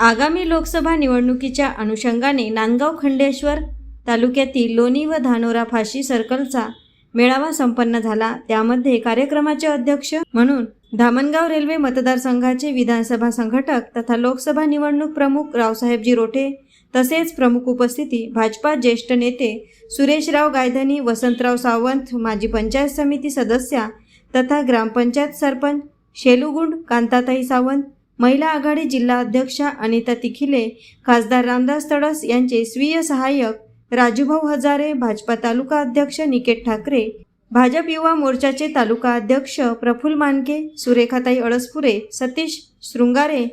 आगामी लोकसभा निवडणुकीच्या अनुषंगाने नांदगाव खंडेश्वर तालुक्यातील लोणी व धानोरा फाशी सर्कलचा मेळावा संपन्न झाला. त्यामध्ये कार्यक्रमाचे अध्यक्ष म्हणून धामणगाव रेल्वे मतदारसंघाचे विधानसभा संघटक तथा लोकसभा निवडणूक प्रमुख रावसाहेबजी रोठे तसेच प्रमुख उपस्थिती भाजपा ज्येष्ठ नेते सुरेशराव गायधनी वसंतराव सावंत माजी पंचायत समिती सदस्या तथा ग्रामपंचायत सरपंच शेलुगुंड कांताताई सावंत महिला आघाडी जिल्हा अध्यक्षा अनिता तिखिले खासदार रामदास तडस यांचे स्वीय सहाय्यक राजूभाऊ हजारे भाजपा तालुका अध्यक्ष निकेत ठाकरे भाजप युवा मोर्चाचे तालुका अध्यक्ष प्रफुल्ल मानके सुरेखाताई अळसपुरे सतीश शृंगारे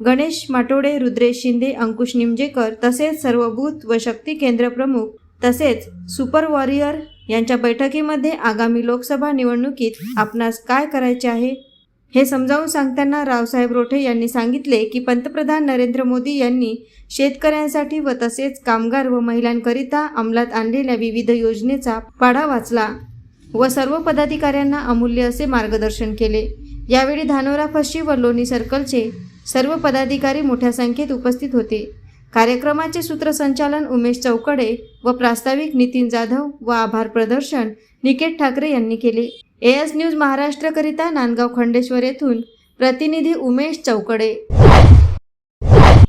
गणेश माटोडे रुद्रेश शिंदे अंकुश निमजेकर तसेच सर्व बूथ व शक्ती केंद्र प्रमुख तसेच सुपर वॉरियर यांच्या बैठकीमध्ये आगामी लोकसभा निवडणुकीत आपणास काय करायचे आहे? हे समजावून सांगताना रावसाहेब रोठे यांनी सांगितले की पंतप्रधान नरेंद्र मोदी यांनी शेतकऱ्यांसाठी व तसेच कामगार व महिलांकरिता अंमलात आणलेल्या विविध योजनेचा पाढा वाचला व सर्व पदाधिकाऱ्यांना अमूल्य असे मार्गदर्शन केले. यावेळी धानोरा फशी व लोणी सर्कलचे सर्व पदाधिकारी मोठ्या संख्येत उपस्थित होते. कार्यक्रमाचे सूत्रसंचालन उमेश चौकडे व प्रास्ताविक नितीन जाधव व आभार प्रदर्शन निकेत ठाकरे यांनी केले. ए एस न्यूज महाराष्ट्रकरिता नांदगाव खंडेश्वर येथून प्रतिनिधी उमेश चौकडे.